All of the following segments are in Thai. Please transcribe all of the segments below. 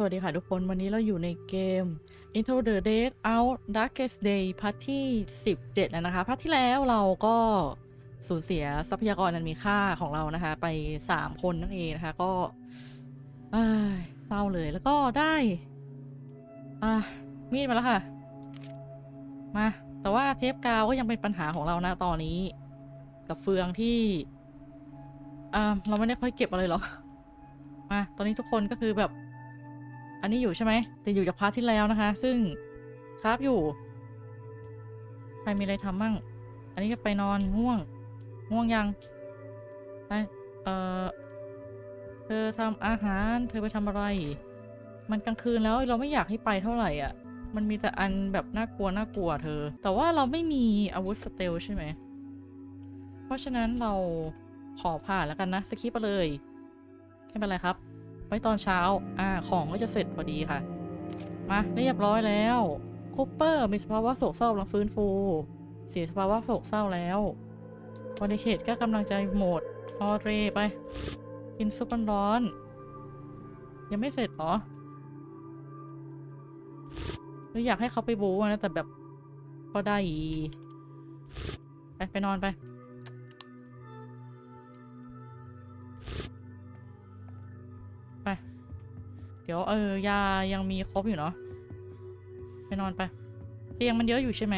สวัสดีค่ะทุกคน วันนี้เราอยู่ในเกม Into the Dead Out Darkest Day พาร์ทที่ 17 แล้วนะคะ พาร์ทที่แล้วเราก็สูญเสียทรัพยากรอันมีค่าของเรานะคะ ไป 3 คนนั่นเองนะคะ ก็เอ้ยเศร้าเลยแล้วก็ได้อะมีดมาแล้วค่ะ มา แต่ว่าเทปกาวก็ยังเป็นปัญหาของเรานะตอนนี้ กับเฟืองที่อ่าเราไม่ได้ค่อยเก็บอะไรหรอกมา ตอนนี้ทุกคนก็คือแบบ อันนี้อยู่ใช่ไหมแต่อยู่จากพาร์ทที่แล้วนะคะ ซึ่งคราฟอยู่ ใครมีอะไรทำมั่ง อันนี้ก็ไปนอนง่วง ง่วงยังไปเออเธอทำอาหาร เธอไปทำอะไร มันกลางคืนแล้วเราไม่อยากให้ไปเท่าไหร่อะ มันมีแต่อันแบบน่ากลัวน่ากลัวเธอ แต่ว่าเราไม่มีอาวุธสเตลใช่ไหม เพราะฉะนั้นเราขอผ่านแล้วกันนะสคิปไปเลยไม่เป็นไรครับ ไว้ตอนเช้า อ่า ของก็จะเสร็จพอดีค่ะ มาเรียบร้อยแล้วคูเปอร์มีสภาวะโศกเศร้ากำลังฟื้นฟู เสียสภาวะโศกเศร้าแล้ววอนิเคตก็กำลังใจหมดออเรไป กินซุปร้อน ยังไม่เสร็จเหรอหรือยากให้เขาไปบูนะแต่แบบพอได้ไปไปนอนไป ดี๋ยวเออยายังมีครบอยู่เนาะไปนอนไป เตียงมันเยอะอยู่ใช่ไหม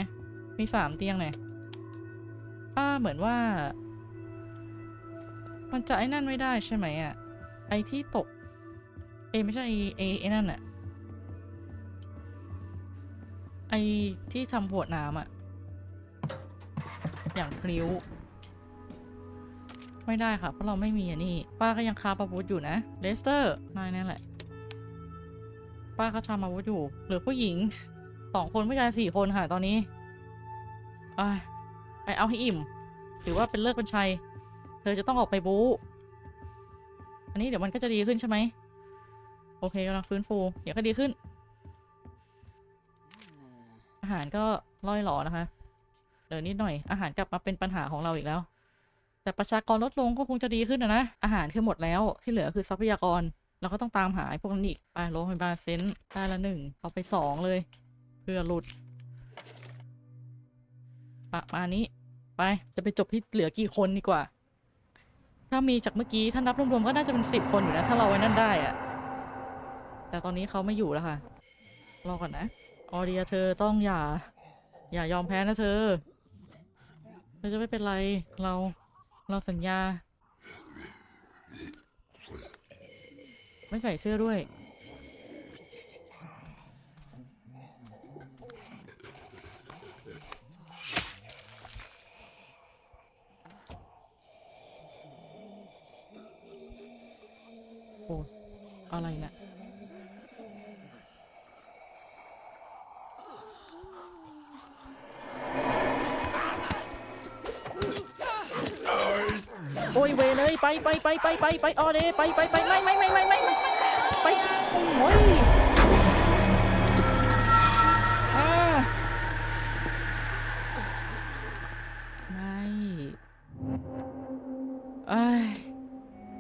มีสามเตียงเนี่ยป้าเหมือนว่า มันจะไอ้นั่นไม่ได้ใช่ไหมอะไอที่ตก เอไม่ใช่ไอไอไอนั่นอะไอที่ทำหัวดน้ำอะอย่างพลิ้ว ไม่ได้ค่ะ เพราะเราไม่มีอันนี้ ป้าก็ยังคาบอาวุธอยู่นะเลสเตอร์นายนั่นแหละ ป้าก็ทำอาวุธอยู่เหลือผู้หญิงสองคนผู้ชายสี่คนค่ะ ตอนนี้ไปไปเอาให้อิ่ม ถือว่าเป็นเลิกเป็นชัย เธอจะต้องออกไปบู๊อันนี้เดี๋ยวมันก็จะดีขึ้นใช่ไหมโอเคกำลังฟื้นฟู เดี๋ยวก็ดีขึ้น อาหารก็ล่อยหลอนะคะเดี๋ยวนิดหน่อยอาหารกลับมาเป็นปัญหาของเราอีกแล้ว แต่ประชากรลดลงก็คงจะดีขึ้นนะนะอาหารคือหมดแล้วที่เหลือคือทรัพยากร เราก็ต้องตามหาพวกนั้นอีก ไปโรงพยาบาลเซนได้ละหนึ่งเอาไปสองเลย เพื่อหลุดประมาณนี้ ไปจะไปจบที่เหลือกี่คนดีกว่า ถ้ามีจากเมื่อกี้ ถ้านับรวมๆก็น่าจะเป็นสิบคนอยู่นะ ถ้าเราไว้นั่นได้อะแต่ตอนนี้เขาไม่อยู่แล้วค่ะ รอก่อนนะ ออเดียเธอต้องอย่า อย่ายอมแพ้นะเธอเธอจะไม่เป็นไร เรา เราสัญญา ไม่ใส่เสื้อด้วย โอ้ อะไรเนะี่ย ไปไปไปไปไปไปออเดไปไปไปไม่ไม่ไม่ไม่ไม่ไม่ไปโอ้ยไม่เอ้ย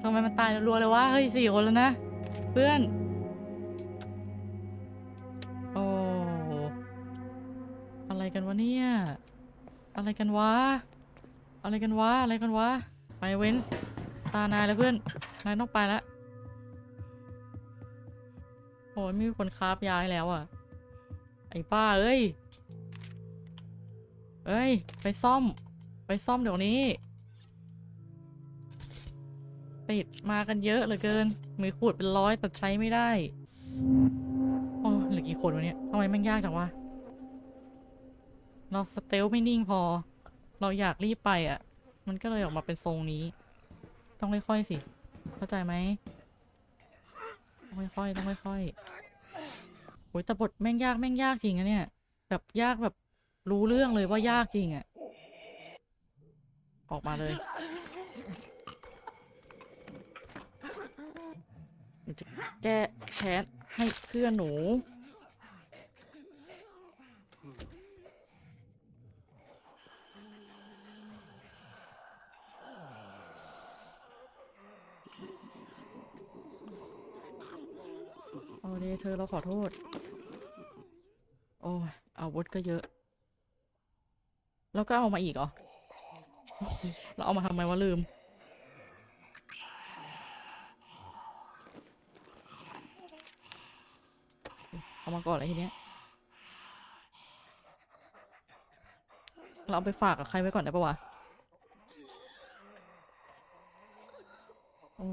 ทำไมมันตายรัวเลยวะเฮ้ยสี่คนแล้วนะ เพื่อนโอ้อะไรกันวะเนี่ย อะไรกันวะ อะไรกันวะ อะไรกันวะ ไปเวนส์ ตานายแล้วเพื่อน นายต้องไปและโอ้ยมีคนคาฟย้ายแล้วอะ ไอ้ป้าเอ้ย เอ้ย ไปซ่อม ไปซ่อมเดี๋ยวนี้ ติดมากันเยอะเหลือเกินมือขูดเป็นร้อยแต่ใช้ไม่ได้ โอ้เหลือกี่คนวะเนี่ยทำไมมันยากจังวะ เราสเตลไม่นิ่งพอ เราอยากรีบไปอะ มันก็เลยออกมาเป็นทรงนี้ ต้องค่อยๆสิ เข้าใจไหมต้องค่อยๆต้องค่อยๆโอ้ยแต่บทแม่งยากแม่งยากจริงอะเนี่ย แบบยากแบบรู้เรื่องเลยว่ายากจริงอะออกมาเลยจะแก้แค้นให้เพื่อนหนู เธอเราขอโทษ โอ้ยอาวุธก็เยอะ แล้วก็เอามาอีกเหรอ เราเอามาทำไมวะลืม เอามาก่อนเลยทีเนี้ย เราเอาไปฝากกับใครไว้ก่อนได้ปะวะ โอ้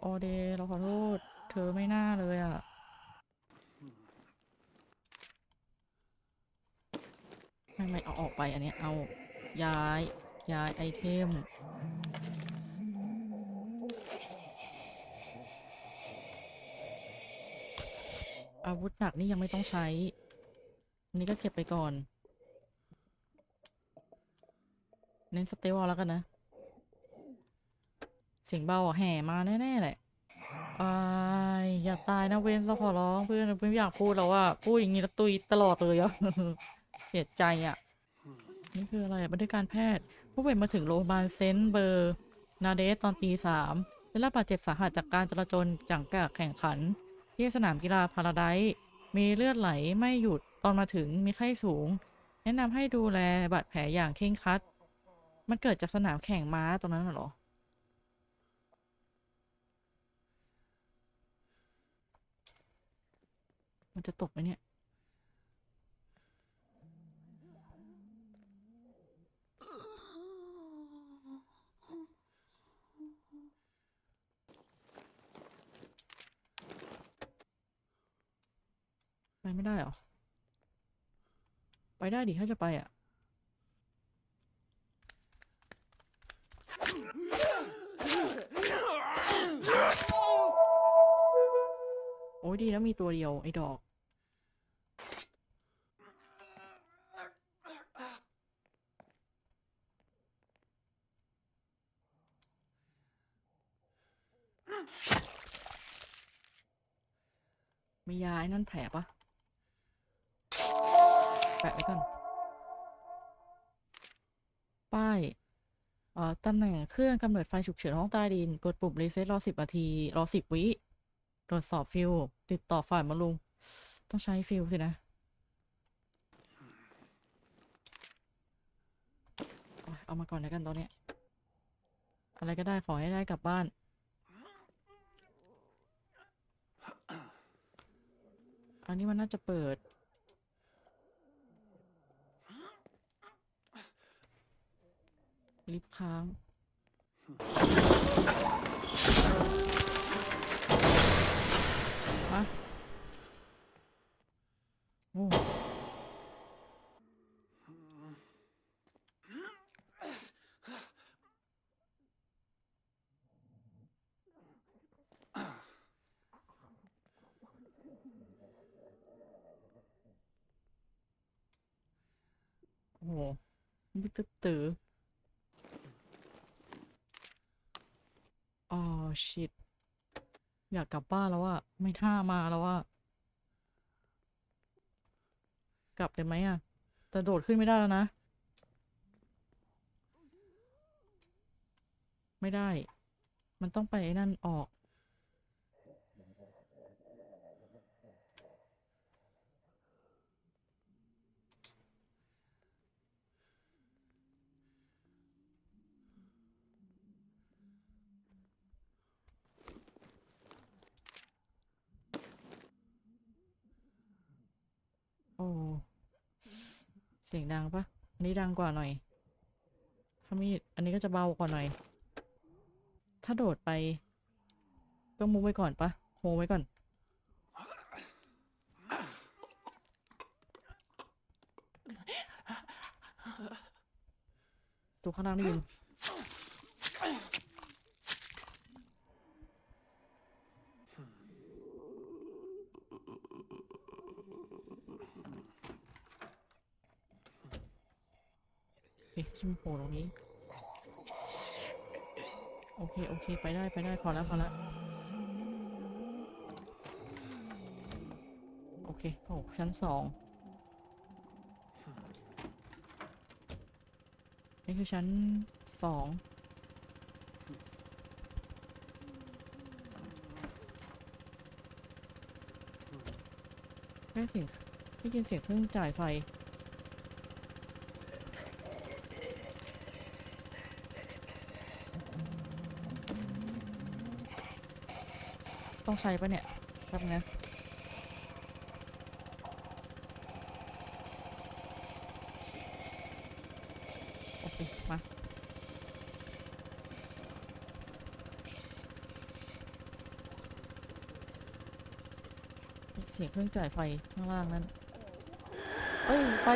โอเดเราขอโทษ เธอไม่น่าเลยอะ ไม่ไม่เอาออกไปอันเนี้ย เอา ย้าย ย้ายไอเทม อาวุธหนักนี่ยังไม่ต้องใช้นนี้ก็เก็บไปก่อน เน้นสเตลเอาแล้วกันนะ เสียงเบาแห่มาแน่ ๆ แหละอายอย่าตายนะเวนเราขอร้องเพื่อนเพื่อนไม่อยากพูดแล้วว่าพูดอย่างนี้แล้วตุยตลอดเลยอะเสียใจอะ นี่คืออะไรบันทึกการแพทย์ ผู้ป่วยมาถึงโรงพยาบาลเซนต์เบอร์ นาเดสตอนตีสามได้รับบาดเจ็บสาหัสจากการจราจรจังกากแข่งขัน ที่สนามกีฬาพาราไดมีเลือดไหลไม่หยุดตอนมาถึงมีไข้สูง แนะนำให้ดูแลบาดแผลอย่างเคร่งครัด มันเกิดจากสนามแข่งม้าตรงนั้นเหรอมันจะตกไหมเนี่ย ไปไม่ได้เหรอ ไปได้ดิถ้าจะไปอะ โอ้ยดีแล้วมีตัวเดียวไอ้ดอกมียาไอ้นั่นแผลปะ แปะไว้ก่อน ป้ายเอ่อตำแหน่งเครื่องกำเนิดไฟฉุกเฉินห้องใต้ดิน กดปุ่มรีเซ็ตรอสิบนาที รอสิบวิ ตรวจสอบฟิลติดต่อฝ่ายมารุง ต้องใช้ฟิลสินะเอามาก่อนแล้วกันตอนนี้ อะไรก็ได้ขอให้ได้กลับบ้าน อันนี้มันน่าจะเปิด ลิฟต์ค้าง มา โอ้โอ้โหมิตึ๊บตื้ออ๋อ ชิตอยากกลับบ้านแล้วอะไม่ท่ามาแล้วอะกลับได้ไหมอะแต่โดดขึ้นไม่ได้แล้วนะ ไม่ได้ มันต้องไปไอ้นั่นออก โอ้ เสียงดังปะอันนี้ดังกว่าหน่อย ถ้ามีดอันนี้ก็จะเบากว่าหน่อย ถ้าโดดไป ก็มูไว้ก่อนปะโฮไว้ก่อน ตัวข้างล่างได้ยิน เอ๊ะชิม โผล่ตรงนี้ โอเค โอเค ไปได้ไปได้พอแล้วพอแล้วโอเคโอ้ชั้นสองนี่คือชั้นสองได้เสียงได้ยินเสียงเครื่องจ่ายไฟ ต้องใช้ปะเนี่ยแป๊บนะโอเค มา เสียงเครื่องจ่ายไฟข้างล่างนั้นเอ้ย ไฟ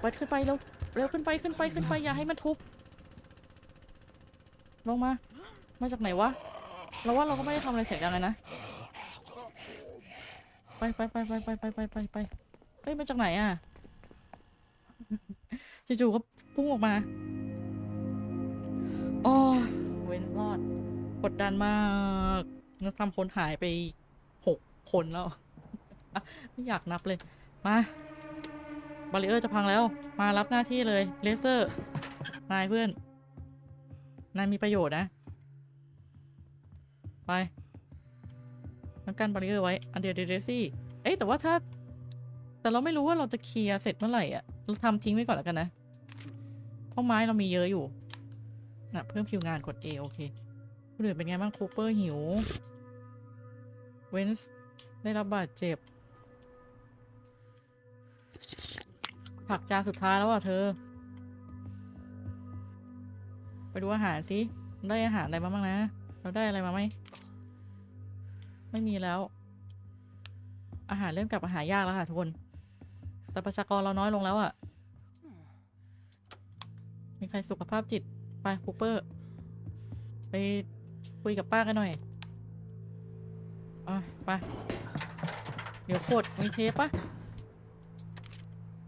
ไปขึ้นไปเร็ว เร็วขึ้นไปขึ้นไปขึ้นไป อย่าให้มันทุบ ลงมา มาจากไหนวะ เราว่าเราก็ไม่ได้ทำอะไรเสร็จยังไงนะ ไปไปไปไปไปไปไปไปไปเอ้ยมาจากไหนอะ จู่ๆก็พุ่งออกมาโอ้เว้นรอด กดดันมากเราทำคนหายไปหกคนแล้ว ไม่อยากนับเลย มาบาริเออร์จะพังแล้ว มารับหน้าที่เลย เลเซอร์ นายเพื่อน นายมีประโยชน์นะ ไปแล้วกันบาริเออร์ไว้ อันเดียวเดเดซี่ เอ้ยแต่ว่าถ้า แต่เราไม่รู้ว่าเราจะเคลียร์เสร็จเมื่อไหร่อะ เราทำทิ้งไว้ก่อนแล้วกันนะ เพราะไม้เรามีเยอะอยู่นะเพิ่มคิวงานกด A โอเคคนอื่นเป็นไงบ้างคูเปอร์หิว เวนส์ได้รับบาดเจ็บ ผักจานสุดท้ายแล้วอะเธอ ไปดูอาหารสิได้อาหารอะไรมาบ้างนะ เราได้อะไรมาไหม ไม่มีแล้ว อาหารเริ่มกลับมาหายากแล้วค่ะทุกคน แต่ประชากรเราน้อยลงแล้วอะ่ะ มีใครสุขภาพจิตไปคูเปอร์ ไปคุยกับป้ากันหน่อยอะไป เดี๋ยวกดมีเทปปะ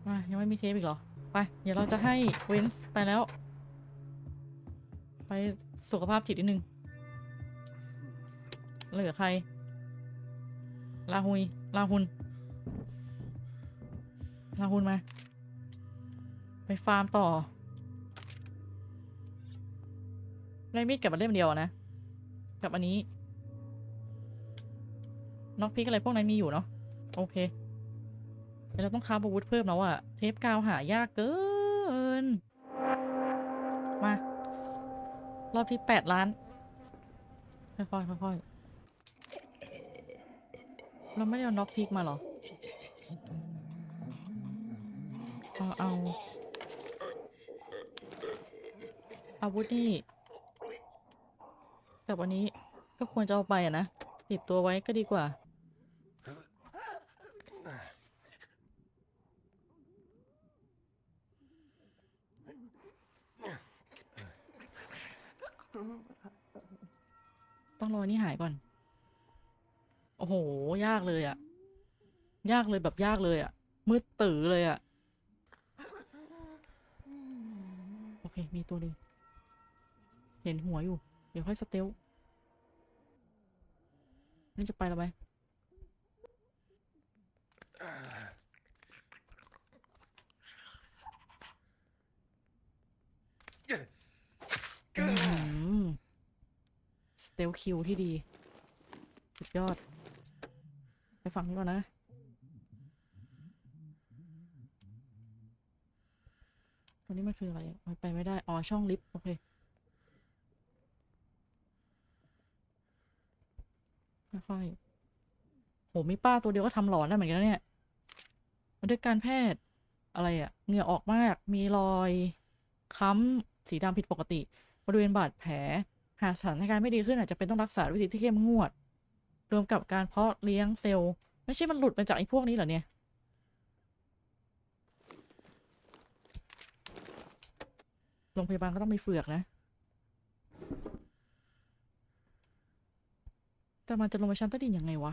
มายังไม่มีเทปอีกเหรอ ไป เดี๋ยวเราจะให้เวนส์ไปแล้ว ไปสุขภาพจิตนิดนึง เหลือใคร ลาฮุย ลาฮุน ลาฮุนมา ไปฟาร์มต่อได้มีดกับมันเล่มเดียวนะ กับอันนี้น็อกพิกอะไรพวกนั้นมีอยู่เนาะ โอเคเดี๋ยวเราต้องค้าอาวุธเพิ่มแล้วอะเทปกาวหายากเกิน รอบที่แปดล้าน ค่อยๆค่อยๆเราไม่ได้เอาน็อกพีกมาหรอ เอาเอา อาวุธนี่กับอันนี้ก็ควรจะเอาไปอะนะ ติดตัวไว้ก็ดีกว่า ต้ องรอนี่หายก่อน โอ้โห ยากเลยอะยากเลยแบบยากเลยอะมืดตื่อเลยอะโอเค มีตัวหนึ่งเห็นหัวอยู่ เดี๋ยวค่อยสเตลนี่จะไปแล้วไหมอื้อหือส เตลคิวที่ดี สุดยอด ไปฟังนี้ก่อนนะตัวนี้มันคืออะไรไปไม่ได้ อ๋อ ช่องลิฟต์ โอเค ค่อยๆโหมีป้าตัวเดียวก็ทำหลอนได้เหมือนกันนะเนี่ยมาด้วยการแพทย์อะไรอะเหงื่อออกมาก มีรอย ค้ำ สีดำผิดปกติ บริเวณบาดแผล หากสถานการณ์ไม่ดีขึ้นอาจจะเป็นต้องรักษาวยวิธีที่เข้มงวด รวมกับการเพาะเลี้ยงเซลล์ ไม่ใช่มันหลุดมาจากไอ้พวกนี้เหรอเนี่ยโรงพยาบาลก็ต้องมีเฟือกนะ แต่มันจะลงไปชั้นใต้ดินยังไงวะ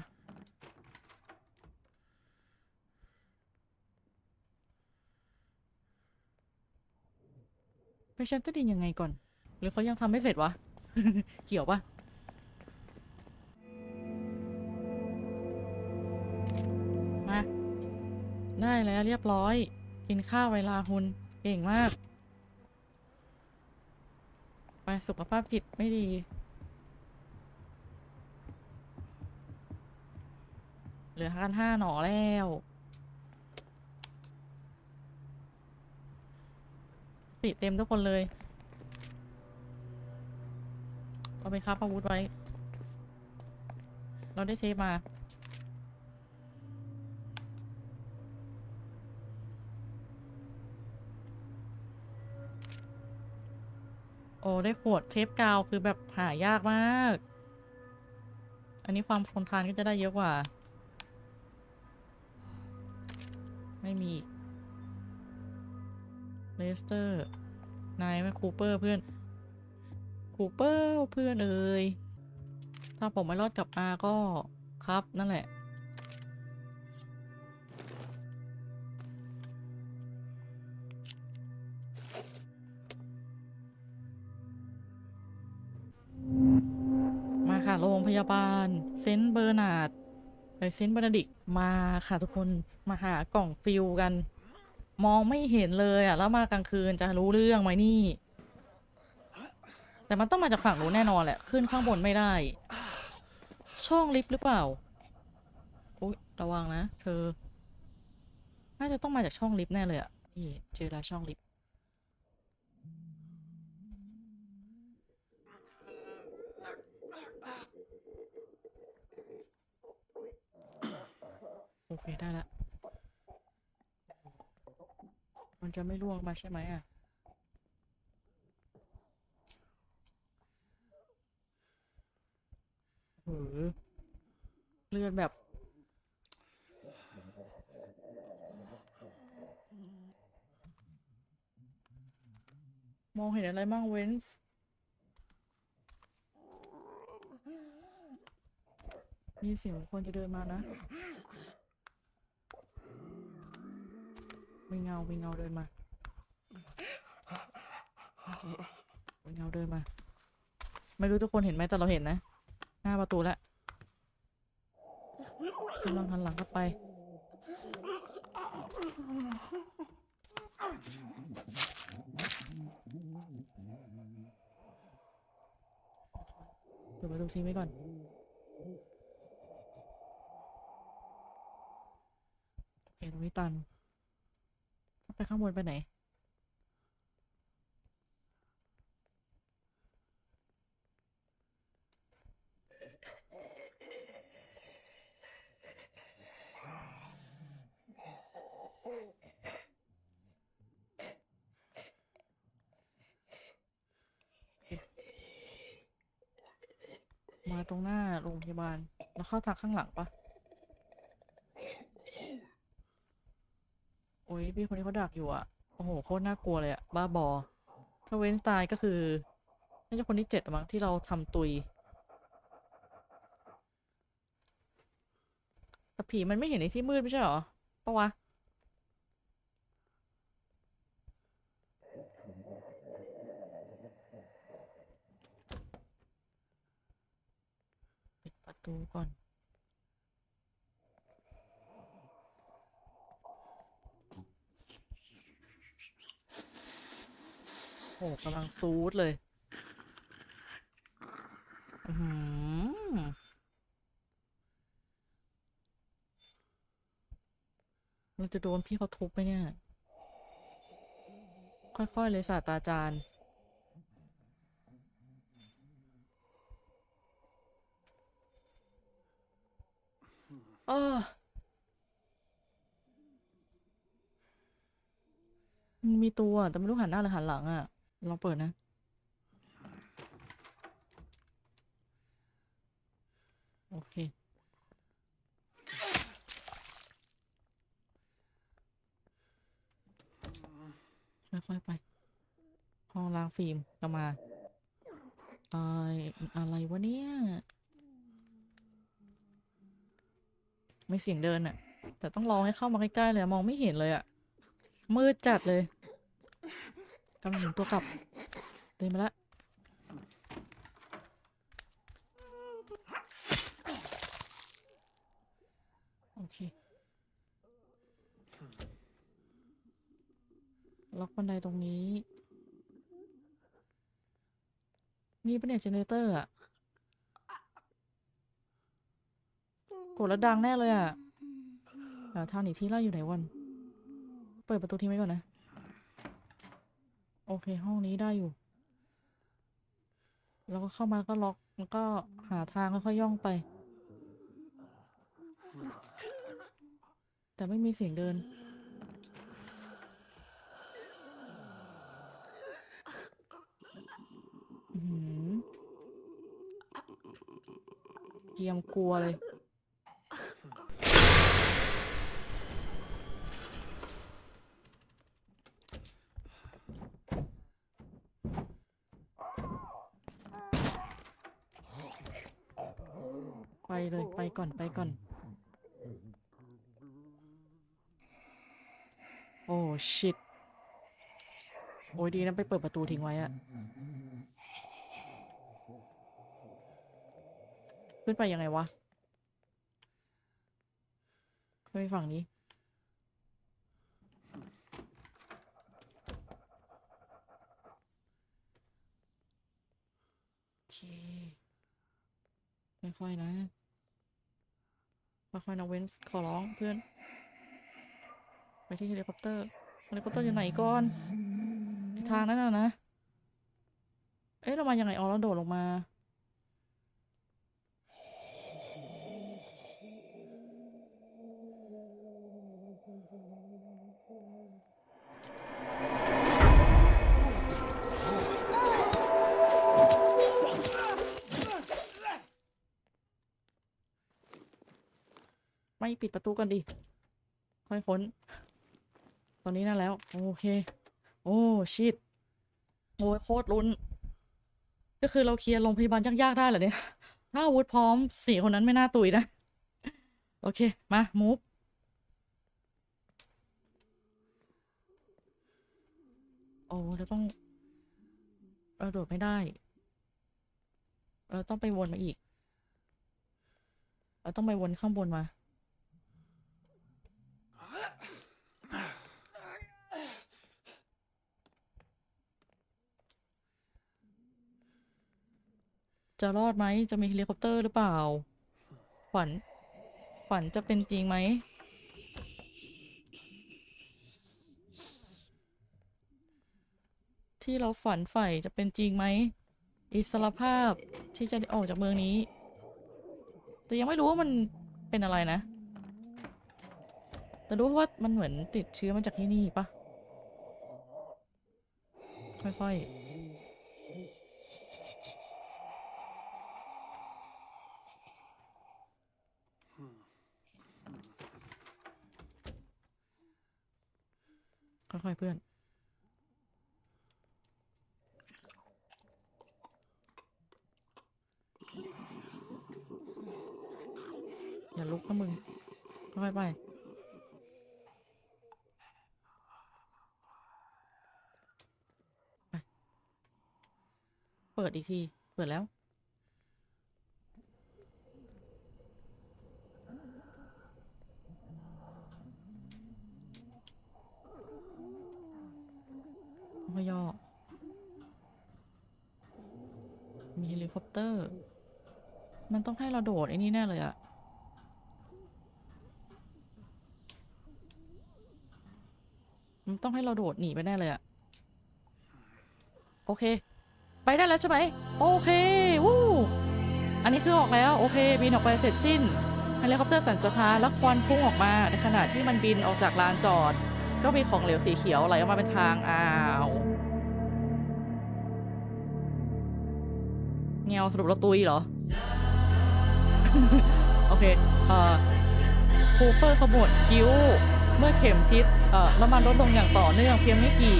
ไปชั้นใต้ดินยังไงก่อน หรือเขายังทำไม่เสร็จวะ เกี่ยวปะมา ได้แล้วเรียบร้อย กินข้าวเวลาหุนเก่งมาก ไปสุขภาพจิตไม่ดี เหลือกันห้าหนอแล้วติเต็มทุกคนเลย เอาไปครับอาวุธไว้ เราได้เทปมาโอ้ได้ขวดเทปกาวคือแบบหายากมาก อันนี้ความทนทานก็จะได้เยอะกว่า ไม่มีเลสเตอร์ นายไม่คูเปอร์เพื่อน คูเปอร์เพื่อนเอ่ยถ้าผมไม่รอดกลับมาก็ครับนั่นแหละ มาค่ะ โรงพยาบาล เซนต์เบอร์นาร์ดไปเซนต์เบอร์นาดิกมาค่ะทุกคนมาหากล่องฟิลกัน มองไม่เห็นเลยอะ แล้วมากลางคืนจะรู้เรื่องไหมนี่ แต่มันต้องมาจากฝั่งนู้นแน่นอนแหละ ขึ้นข้างบนไม่ได้ ช่องลิฟต์หรือเปล่าอุ๊ยระวังนะ เธอ น่าจะต้องมาจากช่องลิฟต์แน่เลยอะนี่เจอแล้วช่องลิฟต์โอเคได้ละ มันจะไม่ล่วงมาใช่ไหมอะ เลือดแบบ มองเห็นอะไรบ้างเวนส์มีเสียงคนจะเดินมานะ มีเงามีเงาเดินมามีเงาเดินมา ไม่รู้ทุกคนเห็นไหมแต่เราเห็นนะ หน้าประตูแล้วกำลังหันหลังกลับไปเปิดประตูทิ้งไว้ก่อน โอเค ตรงนี้ตัน ไปข้างบนไปไหน มาตรงหน้าโรงพ ยาบาลแล้วเข้าทางข้างหลังปะโอ้ยพี่คนนี้เขาดักอยู่อะ โอ้โหโคตรน่ากลัวเลยอะ บ้าบอ ถ้าเว้นตายก็คือน่าจะคนที่เจ็ดมั้งที่เราทำตุย แต่ผีมันไม่เห็นในที่มืดไม่ใช่หรอปะวะ ปิดประ ตูก่อนโอ้กำลังซูดเลย อือหือเราจะโดนพี่เขาทุบไหมเนี่ย ค่อย ๆ เลยศาสตราจารย์ ออมันมีตัวแต่ไม่รู้หันหน้าหรือหันหลังอะลองเปิดนะ โอเค ค่อยๆไป ห้องล้างฟิล์มก็มาไอายอะไรวะเนี่ย ไม่เสียงเดินอะแต่ต้องรอให้เข้ามาใกล้ๆเลยมองไม่เห็นเลยอะมืดจัดเลยกำลังหมุนตัวกลับเดินมาแล้วโอเคล็อกบันไดตรงนี้มีปะเนี่ยเจเนเรเตอร์อะ ดแล้วดังแน่เลยอะหาทางหนีที่ไล่อยู่ไหนวันเปิดประตูทิ้งไว้ก่อนนะ โอเค ห้องนี้ได้อยู่ แล้วก็เข้ามาก็ล็อกแล้วก็หาทางค่อยๆย่องไป แต่ไม่มีเสียงเดิน เกียมกลัวเลย ไปเลยไป ก่อนไปก่อน โอ้ชิตโอ้ยดีนะไปเปิดประตูทิ้งไว้อะขึ้นไปยังไงวะขึ้นไปฝั่งนี้โอเคค่อยๆนะ มาคอยนะเวนส์ขอร้องเพื่อน ไปที่เฮลิคอปเตอร์เฮลิคอปเตอร์อยู่ไหนก่อนทางนั้นนะนะ เอ๊ะเรามายังไงอ๋อเราโดดลงมา ปิดประตูกันดิ ค่อยค้น ตอนนี้นั่นแล้ว โอเค โอ้ชิตโอ้ยโคตรลุ้น ก็คือเราเคลียร์โรงพยาบาลยากๆได้เหรอเนี่ย ถ้าอาวุธพร้อมสี่คนนั้นไม่น่าตุยนะ โอเค มามูฟโอ้เราต้องเราโดดไม่ได้ เราต้องไปวนมาอีก เราต้องไปวนข้างบนมา จะรอดไหม จะมีเฮลิคอปเตอร์หรือเปล่า ฝัน ฝันจะเป็นจริงไหม ที่เราฝันใฝ่จะเป็นจริงไหม อิสรภาพที่จะได้ออกจากเมืองนี้ แต่ยังไม่รู้ว่ามันเป็นอะไรนะ แต่รู้ว่ามันเหมือนติดเชื้อมาจากที่นี่ปะค่อยๆค่อยๆเพื่อน อย่าลุกนะมึง ค่อยๆไปไป ปิดอีกที เปิดแล้วพยอมีเฮลิคอปเตอร์ มันต้องให้เราโดดไอ้นี่แน่เลยอะมันต้องให้เราโดดหนีไปแน่เลยอะโอเค ไปได้แล้วใช่ไหมโอเควู้อันนี้คือออกแล้วโอเค บินออกไปเสร็จสิ้นเฮลิคอปเตอร์สันสะท้านแล้วควันพุ่งออกมาในขณะที่มันบินออกจากลานจอด ก็มีของเหลวสีเขียวไหลออกมาเป็นทางอ้าวเงาสรุปเราตุยเหรอ โอเคเอ่อคูเปอร์ขบวนคิ้ว เมื่อเข็มทิศเอ่อน้ำมันลดลงอย่างต่อเนื่องเพียงไม่กี่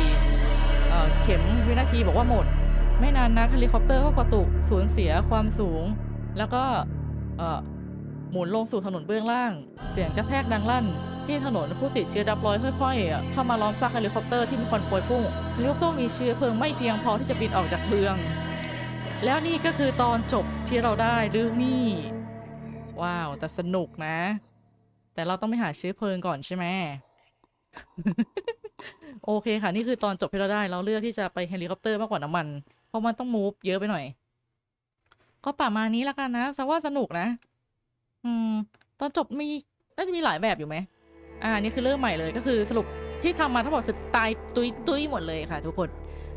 เอ่อเข็มวินาทีบอกว่าหมด ไม่นานนักเฮลิคอปเตอร์ก็กระตุกสูญเสียความสูง แล้วก็เออหมุนลงสู่ถนนเบื้องล่าง เสียงกระแทกดังลั่น ที่ถนนผู้ติดเชื้อดับรอยค่อยๆ เข้ามาล้อมซากเฮลิคอปเตอร์ที่มีควันพวยพุ่งเฮลิคอปเตอร์มีเชื้อเพลิงไม่เพียงพอที่จะบินออกจากเมือง แล้วนี่ก็คือตอนจบที่เราได้เรื่องนี้ ว้าวแต่สนุกนะ แต่เราต้องไปหาเชื้อเพลิงก่อนใช่ไหมโอเคค่ะ นี่คือตอนจบที่เราได้ เราเลือกที่จะไปเฮลิคอปเตอร์มากกว่าน้ำมัน เพราะมันต้องมูฟเยอะไปหน่อย ก็ประมาณนี้ละกันนะแสว่าสนุกนะ อืม ตอนจบมีน่าจะมีหลายแบบอยู่ไหมอ่านี่คือเริ่มใหม่เลยก็คือสรุปที่ทำมาทั้งหมดคือตายตุยตุยหมดเลยค่ะ ทุกคน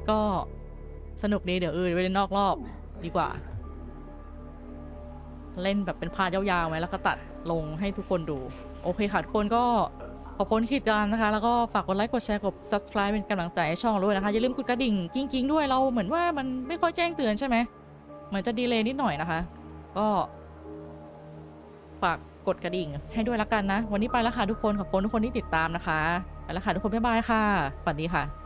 ก็สนุกดีเดี๋ยวเออไปเล่นนอกรอบดีกว่า เล่นแบบเป็นพาร์ทยาวๆไหมแล้วก็ตัดลงให้ทุกคนดู โอเคค่ะทุกคนก็ ขอบคุณที่ติดตามนะคะ แล้วก็ฝากกดไลค์กดแชร์กด subscribe เป็นกำลังใจให้ช่องด้วยนะคะ อย่าลืมกดกระดิ่งจริง ๆ ด้วยเราเหมือนว่ามันไม่ค่อยแจ้งเตือนใช่ไหมเหมือนจะดีเลย์นิดหน่อยนะคะ ก็ฝากกดกระดิ่งให้ด้วยละกันนะ วันนี้ไปแล้วค่ะทุกคนขอบคุณทุกคนที่ติดตามนะคะไปแล้วค่ะทุกคนบ๊ายบายค่ะสวัสดีค่ะ